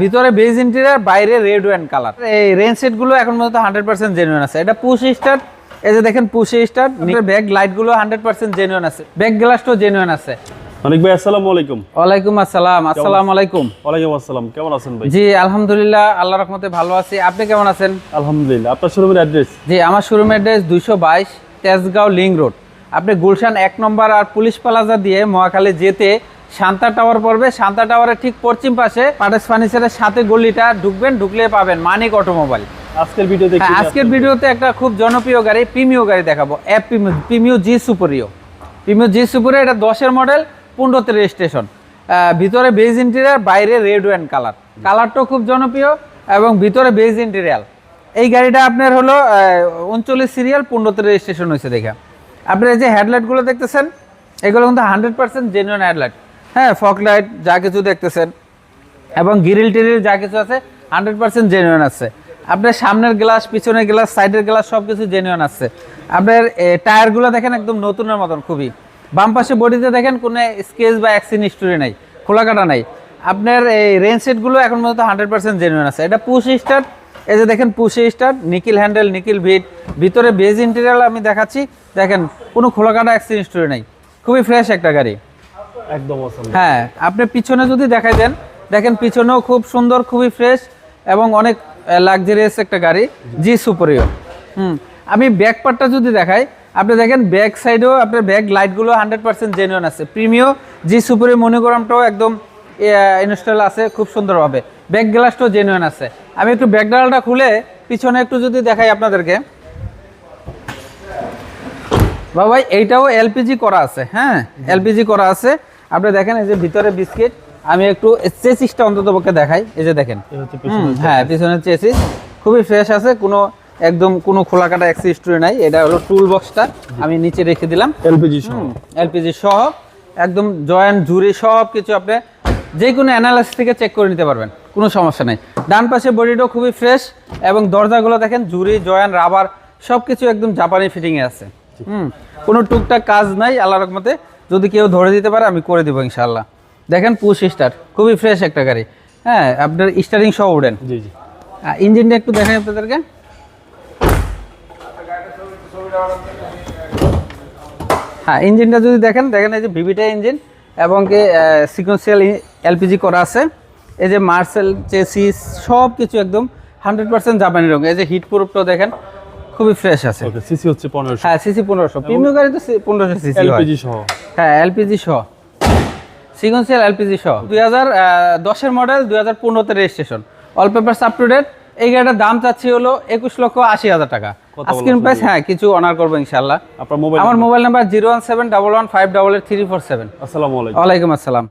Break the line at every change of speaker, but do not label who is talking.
ভিতরে beige interior বাইরে red one colour এই রেন সেটগুলো এখন পর্যন্ত হান্ড্রেড পার্সেন্ট জেনুইন আছে। এটা পুশ স্টার্ট এই যে দেখেন পুশ স্টার্ট ব্যাক লাইটগুলো হান্ড্রেড পার্সেন্ট জেনুইন আছে। ব্যাক গ্লাসটাও জেনুইন আছে।
মানিক ভাই আসসালামু আলাইকুম।
ওয়ালাইকুম আসসালাম আসসালামু আলাইকুম।
ওয়ালাইকুম আসসালাম কেমন আছেন ভাই?
জি আলহামদুলিল্লাহ রহমতে ভালো আছি। আপনি কেমন আছেন?
আলহামদুলিল্লাহ আপনার শোরুমের অ্যাড্রেস
জি আমার অ্যাড্রেস দুইশো বাইশ তেজগাঁও লিং রোড। আপনি গুলশান এক নম্বর আর পুলিশ প্লাজা দিয়ে মহাখালী যেতে শান্তা টাওয়ার পড়বে। শান্তা টাওয়ারের ঠিক পশ্চিম পাশে পাটেস ফার্নিচারের সাথে গলিটা ঢুকবেন ঢুকলে পাবেন মানিক অটোমোবাইল।
আজকের ভিডিওতে
হ্যাঁ, আজকের ভিডিওতে একটা খুব জনপ্রিয় গাড়ি প্রিমিও গাড়ি দেখাবো। App Premio G Superior. Premio G Superior এটা দশের মডেল পনেরোতে রেজিস্ট্রেশন ভিতরে বেজ ইন্টেরিয়ার বাইরে রেড ওয়ান কালার। কালারটাও খুব জনপ্রিয় এবং ভিতরে বেজ ইন্টেরিয়াল এই গাড়িটা আপনার হলো উনচল্লিশ সিরিয়াল পনেরোতে রেজিস্ট্রেশন হয়েছে দেখা। আপনার এই যে হেডলাইটগুলো দেখতেছেন এগুলো কিন্তু হান্ড্রেড পার্সেন্ট জেনুইন হেডলাইট হ্যাঁ ফক লাইট যা কিছু দেখতেছেন এবং গ্রিল টিরিল যা কিছু আছে হান্ড্রেড পার্সেন্ট জেনুইন আছে। আপনার সামনের গ্লাস পিছনের গ্লাস সাইডের গ্লাস সব কিছু জেনুইন আছে। আপনার টায়ারগুলো দেখেন একদম নতুনের মতন খুবই। বাম পাশে বডিতে দেখেন কোনো স্কেচ বা অ্যাক্সিন হিস্টোরি নাই, খোলা কাটা নাই। আপনার এই রেঞ্জ সেটগুলো এখন পর্যন্ত হান্ড্রেড পার্সেন্ট জেনুইন আছে। এটা পুশ স্টার্ট এই যে দেখেন পুশে স্টার্ট নিকিল হ্যান্ডেল নিকিল ভিট ভিতরে বেজ ইন্টেরিয়াল আমি দেখাচ্ছি। দেখেন কোনো খোলা কাটা অ্যাক্সিন হিস্টোরি নাই। খুবই ফ্রেশ একটা গাড়ি। হ্যাঁ আপনি পিছনে যদি দেখাই দেন, দেখেন পিছনেও খুব সুন্দর, খুবই ফ্রেশ এবং অনেক লাক্সারিয়াস একটা গাড়ি জি সুপারিও হুম, আমি ব্যাক পার্টটা যদি দেখাই, আপনি দেখেন ব্যাক সাইডেও আপনার ব্যাক লাইটগুলো হান্ড্রেড পার্সেন্ট জেনুইন আছে। প্রিমিও জি সুপারিও মনোগ্রামটাও একদম ইনস্টল আছে, খুব সুন্দরভাবে। ব্যাক গ্লাসটাও জেনুইন আছে। আমি একটু ব্যাক ডালটা খুলে পিছনে একটু যদি দেখাই আপনাদেরকে। বাবা এইটাও এলপিজি করা আছে হ্যাঁ এলপিজি করা আছে। আপনি দেখেন এই যে ভিতরে বিস্কিট আমি একটু চেসিসটা অন্তত পক্ষে দেখাই। এই যে দেখেন। হ্যাঁ পিছনের চেসিস। খুবই ফ্রেশ আছে কোনো একদম কোনো খোলা কাটা অ্যাক্সিস্টরি নাই। এটা হলো টুল বক্সটা আমি নিচে রেখে দিলাম।
এলপিজি সহ।
এলপিজি সহ একদম জয়েন্ট জুড়ি সব কিছু আপনি যে কোনো অ্যানালাইসিস থেকে চেক করে নিতে পারবেন কোনো সমস্যা নেই। ডান পাশে বডিটাও খুবই ফ্রেশ এবং দরজাগুলো দেখেন জুড়ি জয়েন্ট রাবার সব কিছু একদম জাপানি ফিটিংয়ে আছে। হুম কোনো টুকটাক কাজ নাই আল্লাহ রকমতে যদি কেউ ধরে দিতে পারে আমি করে দেবো ইনশাল্লাহ দেখেন পুশ স্টার খুবই ফ্রেশ একটা গাড়ি। হ্যাঁ আপনার স্টারিং সহ উঠেন
জি জি।
ইঞ্জিনটা একটু দেখেন আপনাদেরকে। হ্যাঁ ইঞ্জিনটা যদি দেখেন দেখেন এই যে ভিভিটা ইঞ্জিন এবং কি সিকোয়েন্সিয়াল এলপিজি করা আছে। এই যে মার্সেল চেসিস সব কিছু একদম হান্ড্রেড পার্সেন্ট জাপানি রঙ এই যে হিট প্রুফটাও দেখেন। খুবই ফ্রেশ আছে।
ওকে সিসি হচ্ছে 1500
হ্যাঁ সিসি পনেরোশো। প্রিমিয়াম গাড়ি তো পনেরোশো সিসি
এলপিজি সহ।
হ্যাঁ এলপিজি সহ। সিকোয়েন্সিয়াল এলপিজি সহ। দুই হাজার দশের মডেল দুই হাজার পনেরোতে registration all papers up to date এই গাড়িটার দাম চাচ্ছি হলো একুশ লক্ষ আশি হাজার টাকা। আজকের প্রাইস হ্যাঁ কিছু অনার করব ইনশাল্লাহ
আপনার মোবাইল
আমার mobile number zero one seven double one five double three four seven
আসসালামু আলাইকুম।
আসসালাম।